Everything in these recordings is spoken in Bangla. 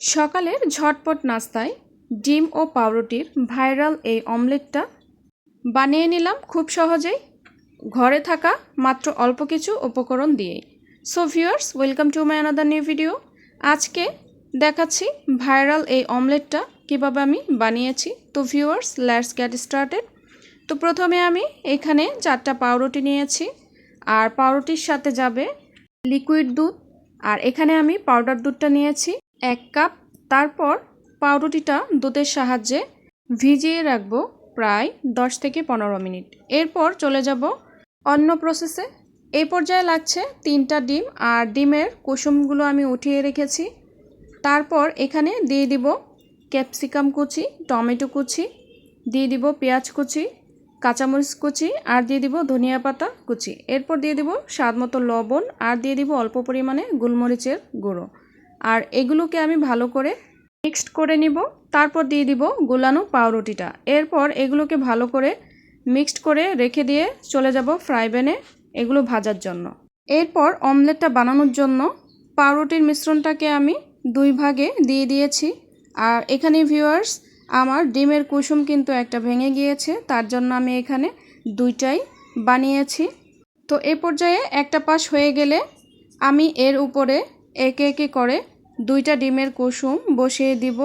সকালের ঝটপট নাস্তায় ডিম ও পাউরুটির ভাইরাল এই অমলেটটা বানিয়ে নিলাম খুব সহজেই। ঘরে থাকা মাত্র অল্প কিছু উপকরণ দিয়েই। So viewers welcome to my another new video আজকে দেখাচ্ছি ভাইরাল এই অমলেটটা কীভাবে আমি বানিয়েছি। তো ভিউয়ার্স লেটস গ্যাট স্টার্টেড তো প্রথমে আমি এখানে চারটা পাউরুটি নিয়েছি। আর পাউরুটির সাথে যাবে লিকুইড দুধ। আর এখানে আমি পাউডার দুধটা নিয়েছি। এক কাপ। তারপর পাউরুটিটা দুধের সাহায্যে ভিজিয়ে রাখব প্রায় দশ থেকে পনেরো মিনিট। এরপর চলে যাব অন্য প্রসেসে এই পর্যায়ে লাগছে তিনটা ডিম আর ডিমের কুসুমগুলো আমি উঠিয়ে রেখেছি। তারপর এখানে দিয়ে দিব ক্যাপসিকাম কুচি, টমেটো কুচি, দিয়ে দিব পেঁয়াজ কুচি, কাঁচামরিচ কুচি আর দিয়ে দিব ধনিয়া পাতা কুচি। এরপর দিয়ে দিব স্বাদ মতো লবণ আর দিয়ে দিব অল্প পরিমাণে গোলমরিচের গুঁড়ো। আর এগুলোকে আমি ভালো করে মিক্সড করে নিব। তারপর দিয়ে দিব গোলানো পাউরুটিটা। এরপর এগুলোকে ভালো করে মিক্সড করে রেখে দিয়ে চলে যাব ফ্রাই প্যানে এগুলো ভাজার জন্য। এরপর অমলেটটা বানানোর জন্য পাউরুটির মিশ্রণটাকে আমি দুই ভাগে দিয়ে দিয়েছি। আর এখানে ভিউয়ার্স আমার ডিমের কুসুম কিন্তু একটা ভেঙে গিয়েছে, তার জন্য আমি এখানে দুইটাই বানিয়েছি। তো এ পর্যায়ে একটা পাশ হয়ে গেলে আমি এর উপরে একে একে করে দুইটা ডিমের কুসুম বসিয়ে দিব।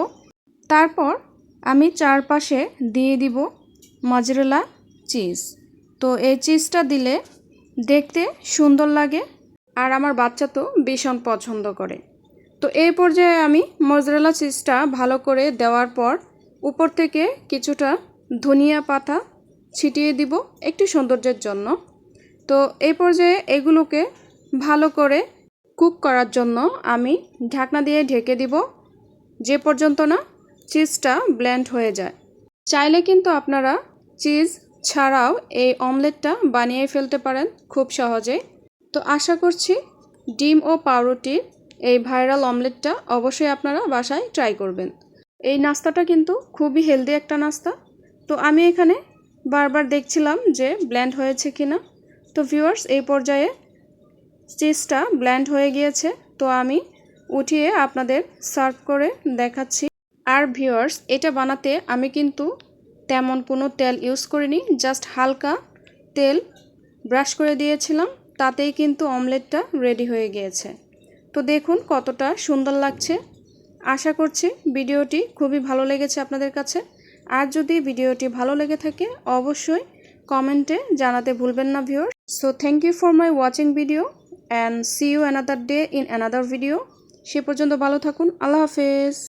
তারপর আমি চারপাশে দিয়ে দিব মজরেলা চিজ। তো এই চিজটা দিলে দেখতে সুন্দর লাগে আর আমার বাচ্চা তো ভীষণ পছন্দ করে। তো এই পর্যায়ে আমি মজরেলা চিজটা ভালো করে দেওয়ার পর উপর থেকে কিছুটা ধনিয়া পাতা ছিটিয়ে দিব একটু সৌন্দর্যের জন্য। তো এই পর্যায়ে এগুলোকে ভালো করে কুক করার জন্য আমি ঢাকনা দিয়ে ঢেকে দিব। যে পর্যন্ত না চিজটা ব্লেন্ড হয়ে যায়। চাইলে কিন্তু আপনারা চিজ ছাড়াও এই অমলেটটা বানিয়ে ফেলতে পারেন খুব সহজে। তো আশা করছি ডিম ও পাউরুটির এই ভাইরাল অমলেটটা অবশ্যই আপনারা বাসায় ট্রাই করবেন। এই নাস্তাটা কিন্তু খুবই হেলদি একটা নাস্তা। তো আমি এখানে বারবার দেখছিলাম যে ব্ল্যান্ড হয়েছে কিনা। তো ভিউয়ার্স, এই পর্যায়ে চিজটা ব্ল্যান্ড হয়ে গিয়েছে। তো আমি উঠিয়ে আপনাদের সার্ভ করে দেখাচ্ছি। আর ভিউয়ার্স, এটা বানাতে আমি কিন্তু তেমন কোনো তেল ইউজ করিনি, জাস্ট হালকা তেল ব্রাশ করে দিয়েছিলাম। তাতেই কিন্তু অমলেটটা রেডি হয়ে গিয়েছে। তো দেখুন কতটা সুন্দর লাগছে। আশা করছি ভিডিওটি খুবই ভালো লেগেছে আপনাদের কাছে। আর যদি ভিডিওটি ভালো লেগে থাকে, অবশ্যই কমেন্টে জানাতে ভুলবেন না viewer so thank you for my watching video and see you another day in another video সে পর্যন্ত ভালো থাকুন আল্লাহ হাফেজ।